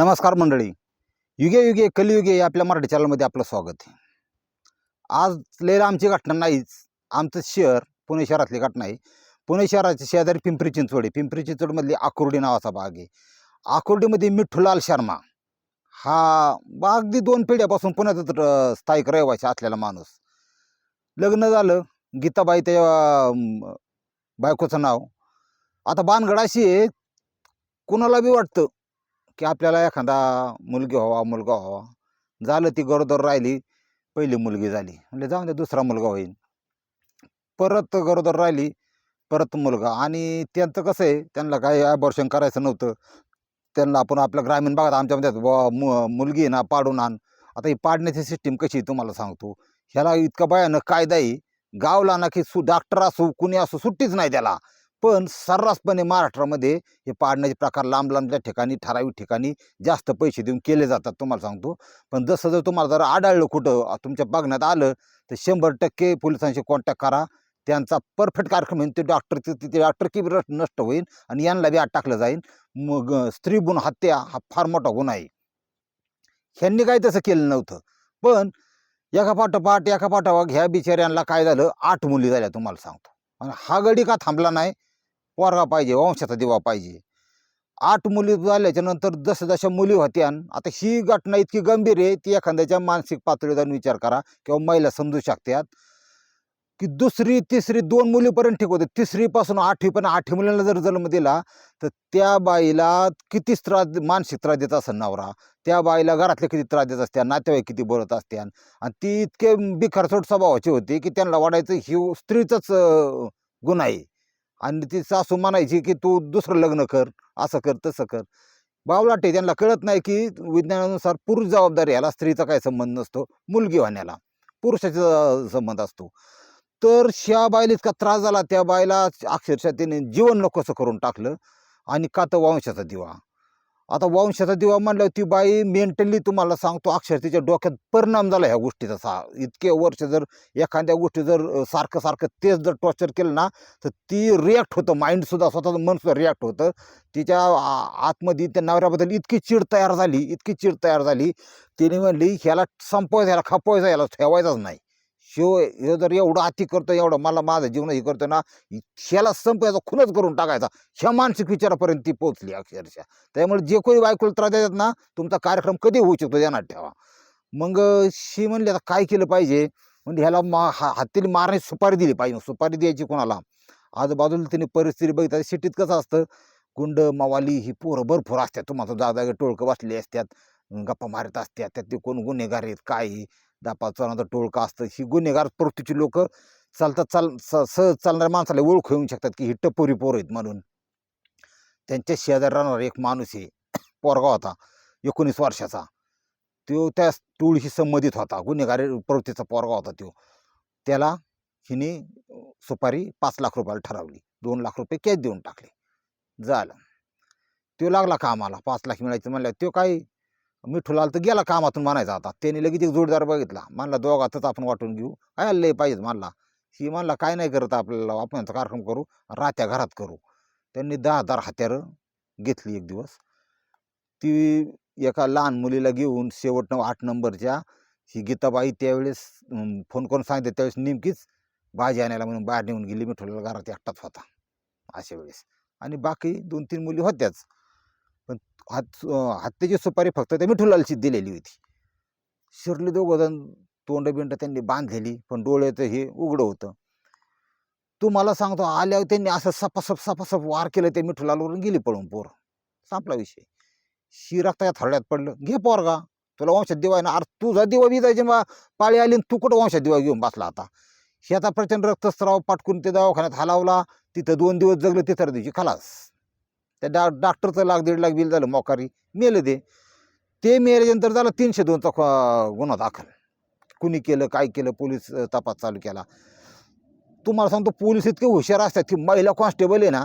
नमस्कार मंडळी. युगे युगे कलियुगे आपल्या मराठी चॅनलमध्ये आपलं स्वागत आहे. आज लयला आमची घटना नाहीच. आमचं शहर पुणे शहरातली घटना आहे. पुणे शहराच्या शेजारी पिंपरी चिंचवड आहे. पिंपरी चिंचवडमधली आकुर्डी नावाचा भाग आहे. आकुर्डीमध्ये मिठ्ठूलाल शर्मा. हा बा अगदी दोन पिढ्यापासून पुण्यात स्थायिक रहिवासी असलेला माणूस. लग्न झालं. गीताबाई त्या बायकोचं नाव. आता बानगड अशी आहे कुणाला बी वाटतं. की आपल्याला एखादा मुलगी व्हावा मुलगा व्हावा. झालं ती गरोदर राहिली पहिली मुलगी झाली. म्हणजे जाऊन द्या दुसरा मुलगा होईल परत गरोदर राहिली परत मुलगा. आणि त्यांचं कसं आहे त्यांना काही अबॉर्शन करायचं नव्हतं. त्यांना आपण आपल्या ग्रामीण भागात आमच्यामध्ये बुवा मु मुलगी आहे ना पाडून आण. आता ही पाडण्याची सिस्टीम कशी आहे तुम्हाला सांगतो. ह्याला इतका भयानक कायदा आहे. गावला ना की सु डॉक्टर असो कुणी असो सुट्टीच नाही त्याला. पण सर्रासपणे महाराष्ट्रामध्ये हे पाडण्याचे प्रकार लांब लांबच्या ठिकाणी ठराविक ठिकाणी जास्त पैसे देऊन केले जातात तुम्हाला सांगतो. पण जसं जर तुम्हाला जर आढळलं कुठं तुमच्या बघण्यात आलं तर शंभर टक्के पोलिसांशी कॉन्टॅक्ट करा. त्यांचा परफेक्ट कार्यक्रम होईल ते डॉक्टर तिथे डॉक्टर की नष्ट होईल आणि यांना बी आत टाकलं जाईल. मग स्त्री गुण हत्या हा फार मोठा गुन्हा आहे. ह्यांनी काही तसं केलं नव्हतं. पण एका पाठोपाठ एका पाठोपाठ ह्या बिचाऱ्यांना काय झालं? आठ मुली झाल्या तुम्हाला सांगतो. आणि हा गडी का थांबला नाही? पोरगा पाहिजे वंशाचा दिवा पाहिजे. आठ मुली झाल्याच्यानंतर जसं जशा मुली होत्या आता ही घटना इतकी गंभीर आहे ती एखाद्याच्या मानसिक पातळीवर विचार करा किंवा महिला समजू शकतात. की दुसरी तिसरी दोन मुलीपर्यंत ठीक होते. तिसरीपासून आठवीपर्यंत आठवी मुलीला जर जन्म दिला तर त्या बाईला किती त्रास मानसिक त्रास देत असेल नवरा? त्या बाईला घरातले किती त्रास देत असत्या? नातेवाईक किती बोलत असत्या? आणि ती इतके बिखरसोट स्वभावाची होती की त्यांना वाटायचं ही स्त्रीचंच गुन्हा आहे. आणि ती सासू म्हणायची की तू दुसरं लग्न कर असं कर तसं कर. बावलाटे त्यांना कळत नाही की विज्ञानानुसार पुरुष जबाबदारी याला स्त्रीचा काही संबंध नसतो मुलगी होण्याला पुरुषाचा संबंध असतो. तर ह्या बाईला इतका त्रास झाला त्या बाईला अक्षरशः तिने जीवन नकोसं करून टाकलं आणि का तर वंशाचा दिवा. आता वंशाचा दिवा म्हणल्यावर ती बाई मेंटली तुम्हाला सांगतो अक्षर तिच्या डोक्यात परिणाम झाला ह्या गोष्टीचा सा इतके वर्ष जर एखाद्या गोष्टी जर सारखं सारखं तेच जर टॉर्चर केलं ना तर ती रिॲक्ट होतं. माइंडसुद्धा स्वतःचं मनसुद्धा रिॲक्ट होतं. तिच्या आ- आतमध्ये त्या नवऱ्याबद्दल इतकी चीड तयार झाली इतकी चीड तयार झाली. तिने म्हणली ह्याला संपवायचं ह्याला खपवायचा ह्याला ठेवायचाच नाही. शिव हे जर एवढं अति करतो एवढं मला माझं जीवन हे करतो ना ह्याला संपवायचा खूनच करून टाकायचा. ह्या मानसिक विचारापर्यंत ती पोहोचली अक्षरशः. त्यामुळे जे कोणी बायकोला त्रास देतात ना तुमचा कार्यक्रम कधी होऊ शकतो ध्यानात ठेवा. मग अं, शी म्हणली आता काय केलं पाहिजे? म्हणजे ह्याला मा हा हत्तीने मारण्याची सुपारी दिली पाहिजे. सुपारी द्यायची कोणाला? आजूबाजूला तिने परिस्थिती बघितली सिटीत कसं असतं गुंड मवाली ही पोरं भरपूर असतात. तुम्हाला जागा टोळकं बसली असतात गप्पा मारत असतात त्यात ते कोण गुन्हेगार आहेत काय आहे, दहा चौनाचं असतं. ही गुन्हेगार प्रवृत्तीची लोक चालतात चाल स- सहज चालणाऱ्या माणसाला ओळख येऊ शकतात की ही टपोरी पोर आहेत म्हणून. त्यांच्या शेजारी राहणारा एक माणूस आहे. पोरगा होता एकोणीस वर्षाचा. तो त्या टोळीशी संबंधित होता. गुन्हेगारी प्रवृत्तीचा पोरगा होता तो. त्याला हिने सुपारी पाच लाख रुपयाला ठरवली. दोन लाख रुपये कॅश देऊन टाकले. झालं. तो लागला कामाला. पाच लाख मिळायचं म्हणलं तो काही मिठूलाल तर गेला कामातून म्हणायचा आता. त्याने लगेच एक जोडदार बघितला. म्हणला दोघातच आपण वाटून घेऊ. काय लय पाहिजे म्हणला. ही म्हणला काय नाही करत आपल्याला आपण कार्यक्रम करू रात्या घरात करू. त्यांनी दहा हजार हत्यारं घेतली एक दिवस. ती एका लहान मुलीला घेऊन शेवट आठ नंबरच्या ही गीताबाई त्यावेळेस फोन करून सांगते त्यावेळेस नेमकीच भाजी आणायला म्हणून बाहेर नेऊन गेली मिठूलाल घरात एकटाच होता. अशा वेळेस. आणि बाकी दोन तीन मुली होत्याच. हात अं, सुपारी फक्त त्या मिठूलालची दिलेली होती. शिरली दोघं तोंडबिंड तोंड बिंड त्यांनी बांधलेली पण डोळे तर हे उघडं होतं. तू मला सांगतो आल्यावर त्यांनी असं सपासप सपासप वार केलं ते मिठूलालवरून गेली पळून पोर. संपला विषय. शी त्या थरड्यात पडलं. घे पोर गा तुला वंशात दिवा आहे ना? अरे तुझा दिवा विजायची मग पाळी आली आणि तू कुठं वंशात दिवा घेऊन बसला आता? शेता प्रचंड रक्तस्राव पाटकून ते दवाखान्यात हलावला. तिथं दोन दिवस जगलं तिथं दिवशी खलास. त्या डा डॉक्टरचं लाख दीड लाख बिल झालं मोकारी. मेलं ते. ते मेल्यानंतर झालं तीनशे दोनचा ख- गुन्हा दाखल. कुणी केलं काय केलं पोलीस तपास चालू केला. तुम्हाला सांगतो पोलीस इतके हुशार असतात की महिला कॉन्स्टेबल आहे ना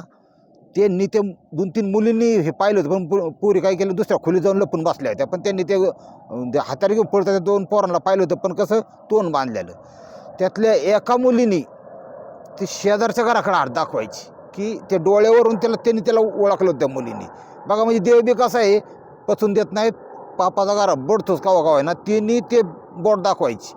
त्यांनी ते दोन तीन मुलींनी हे पाहिलं होतं पण पोरी काय केलं दुसऱ्या खोलीत जाऊन लपून बसल्या होत्या. पण त्यांनी ते हाताला घेऊन पडतात त्या दोन पोरांना पाहिलं होतं पण कसं तोंड बांधलेलं. त्यातल्या एका मुलीनी ती शेजारच्या घराकडे हात दाखवायची. की ते डोळ्यावरून त्याला त्यांनी त्याला ओळखलं त्या मुलींनी. बघा म्हणजे देव बी कसा आहे पचून देत नाहीत पापाचा गारा बडतोच कावा कावा ना त्यांनी ते बोट दाखवायची.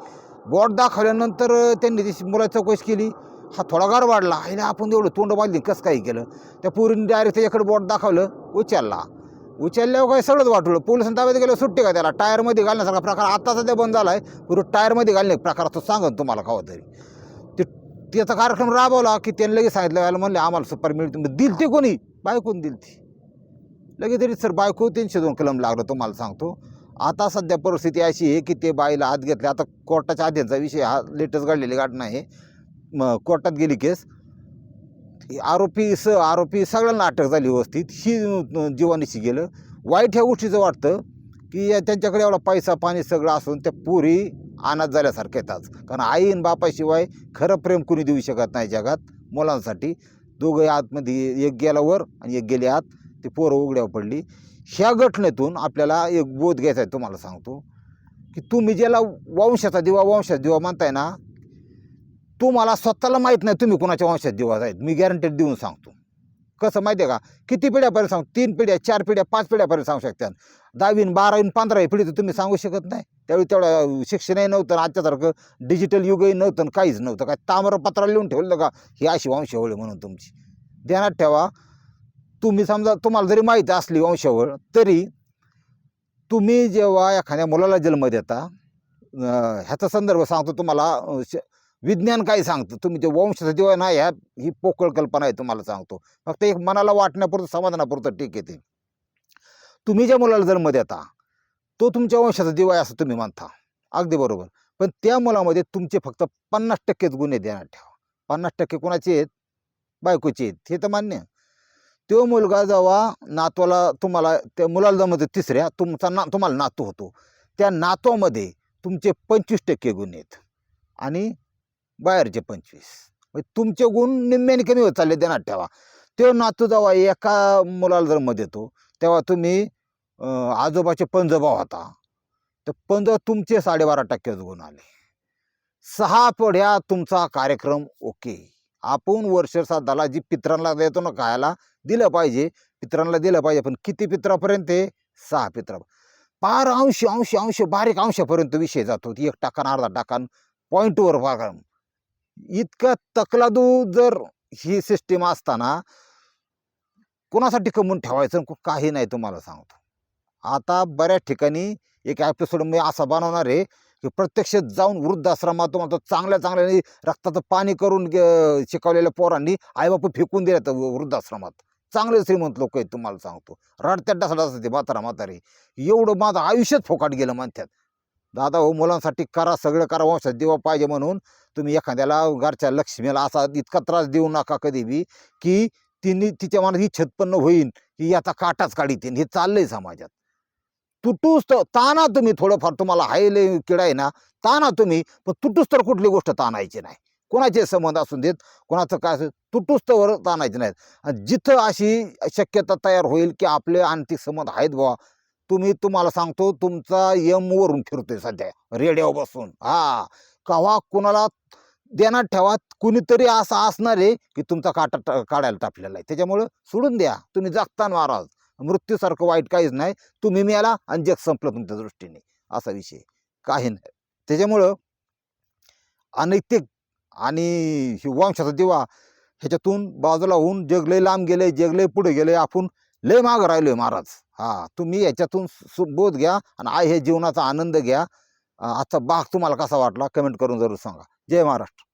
बोट दाखवल्यानंतर त्यांनी ती मुलाची चौकशी केली. हा थोडा गार वाढला. आणि आपण एवढं तोंड बांधली कसं काही केलं? त्या पोरीने डायरेक्ट त्याच्याकडे बोट दाखवलं उचलला. उचलल्यावर काय सगळंच वाटलं. पोलिसांनी ताब्यात गेलं सुट्टी का त्याला? टायरमध्ये घालण्यासारखा प्रकार आता सध्या बंद झाला आहे पूर्वी टायरमध्ये घालणे प्रकार तो सांगन तुम्हाला कवा तरी त्याचा कार्यक्रम राबवला की त्यांनी लगेच सांगितलं याला म्हणले आम्हाला सुपारी मिळते मग दिल ते कोणी? बायकोन दिल ती लगेच तरी सर बायको तीनशे दोन कलम लागलं तुम्हाला सांगतो. आता सध्या परिस्थिती अशी आहे की ते बाईला आत घेतले. आता कोर्टाच्या आधीचा विषय हा लेटेस्ट घडलेली घटना आहे. मग कोर्टात गेली केस. आरोपी स आरोपी सगळ्यांना अटक झाली व्यवस्थित. ही जीवानीशी गेलं. वाईट ह्या गोष्टीचं वाटतं की या त्यांच्याकडे एवढा पैसा पाणी सगळं असून त्या पुरी अनाथ झाल्यासारखे येतात कारण आई आणि बापाशिवाय खरं प्रेम कुणी देऊ शकत नाही जगात? मुलांसाठी. दोघंही आतमध्ये एक गेला वर आणि एक गेले आत. ते पोरं उघड्यावर पडली. ह्या घटनेतून आपल्याला एक बोध घ्यायचा आहे तुम्हाला सांगतो. की तुम्ही ज्याला वंशाचा दिवा वंशाचा दिवा म्हणताय ना तुम्हाला स्वतःला माहीत नाही तुम्ही कोणाच्या वंशात दिवा आहेत. मी गॅरंटेड देऊन सांगतो. कसं माहिती आहे का? किती पिढ्यापर्यंत सांगू? तीन पिढ्या चार पिढ्या पाच पिढ्यापर्यंत सांगू शकतात दहावीन बारावीन पंधरावी पिढी तर तुम्ही सांगू शकत नाही. त्यावेळी तेवढं शिक्षणही नव्हतं आजच्यासारखं डिजिटल युगही नव्हतं आणि काहीच नव्हतं. काय ताम्रपत्र लिहून ठेवलं का? ही अशी वंशावळ म्हणून तुमची. ध्यानात ठेवा. तुम्ही समजा तुम्हाला जरी माहिती असली वंशावळ तरी तुम्ही जेव्हा एखाद्या मुलाला जन्म देता ह्याचा संदर्भ सांगतो तुम्हाला श- विज्ञान काय सांगतं? तुम्ही जे वंशाचा दिवा ना ह्या ही पोकळ कल्पना आहे तुम्हाला सांगतो. फक्त एक मनाला वाटण्यापुरतं समाधानापुरतं ठीक आहे ते. तुम्ही ज्या मुलाला जन्म देता तो तुमच्या वंशाचा दिवा आहे असं तुम्ही मानता अगदी बरोबर. पण त्या मुलामध्ये तुमचे फक्त पन्नास टक्केच गुन्हे देण्यात ठेवा. पन्नास टक्के कोणाचे आहेत? बायकोचे आहेत. हे तर मान्य तो मुलगा जेव्हा नातवाला तुम्हाला त्या मुलाला जमत तिसऱ्या तुमचा ना तुम्हाला नातू होतो. त्या नातवामध्ये तुमचे पंचवीस टक्के गुन्हे आहेत. आणि बाहेरचे पंचवीस. म्हणजे तुमचे गुण निम्म्याने कमी होत चालले देण्यात ठेवा. तो नातू जेव्हा एका मुलाला जन्म देतो तेव्हा तुम्ही आजोबाचे पंजोबा होता. तर पंज तुमचे साडेबारा टक्केच गुण आले. सहा पढ्या तुमचा कार्यक्रम ओके. आपण वर्ष साधाला जी पित्रांना देतो ना खायला दिलं पाहिजे. पित्रांना दिलं पाहिजे पण किती पित्रापर्यंत आहे? सहा पित्रा. पार अंश अंश अंश बारीक अंशापर्यंत विषय जातो. एक टाकान अर्धा टाकान पॉईंटवर बघा इतका तकलादू जर ही सिस्टीम असताना कोणासाठी कमवून ठेवायचं काही नाही तुम्हाला सांगतो. आता बऱ्याच ठिकाणी एक एपिसोड मी असा बनवणार आहे की प्रत्यक्ष जाऊन वृद्धाश्रमात तुम्हाला तो चांगल्या चांगल्या रक्ताचं पाणी करून शिकवलेल्या पोरांनी आईबापू फेकून दिल्या तर वृद्धाश्रमात. चांगले श्रीमंत लोक आहेत तुम्हाला सांगतो. रडत्यात डसडा ते म्हातारा म्हातारे. एवढं माझं आयुष्यच फोकाट गेलं म्हणतात. दादा हो मुलांसाठी करा सगळं करा वंशात दिवा पाहिजे म्हणून तुम्ही एखाद्याला घरच्या लक्ष्मीला असा इतका त्रास देऊ नका कधी बी की तिने तिच्या मनात ही छतपन्न होईन की याचा काटाच काढीतीन हे चाललंय समाजात. तुटूस तर ताना तुम्ही थोडंफार तुम्हाला हायले किडा आहे ना ताना तुम्ही पण तुटूस तर कुठली गोष्ट ताणायची नाही. कोणाचे संबंध असून देत कोणाचं काय असेल तुटुस्तवर ताणायचे नाहीत. आणि जिथं अशी शक्यता तयार होईल की आपले आणखी संबंध आहेत बुवा तुम्ही तुम्हाला सांगतो तुमचा यम वरून फिरतोय सध्या रेड्यावर बसून. हा. कवा कुणाला देणार ठेवा कुणीतरी असा असणार आहे की तुमचा काटा काढायला टाकलेला आहे. त्याच्यामुळं सोडून द्या. तुम्ही जगता महाराज मृत्यूसारखं वाईट काहीच नाही. तुम्ही मिळाला आणि जग संपलं तुमच्या दृष्टीने. असा विषय. काही नाही. त्याच्यामुळं अनैतिक आणि वंशाचा दिवा ह्याच्यातून बाजूला होऊन जग लय लांब गेले जग लय पुढे गेले आपण लय मागं राहिलोय महाराज. हा तुम्ही याच्यातून सु बोध घ्या आणि आई हे जीवनाचा आनंद घ्या. आजचा बाग तुम्हाला कसा वाटला? कमेंट करून जरूर सांगा. जय महाराष्ट्र.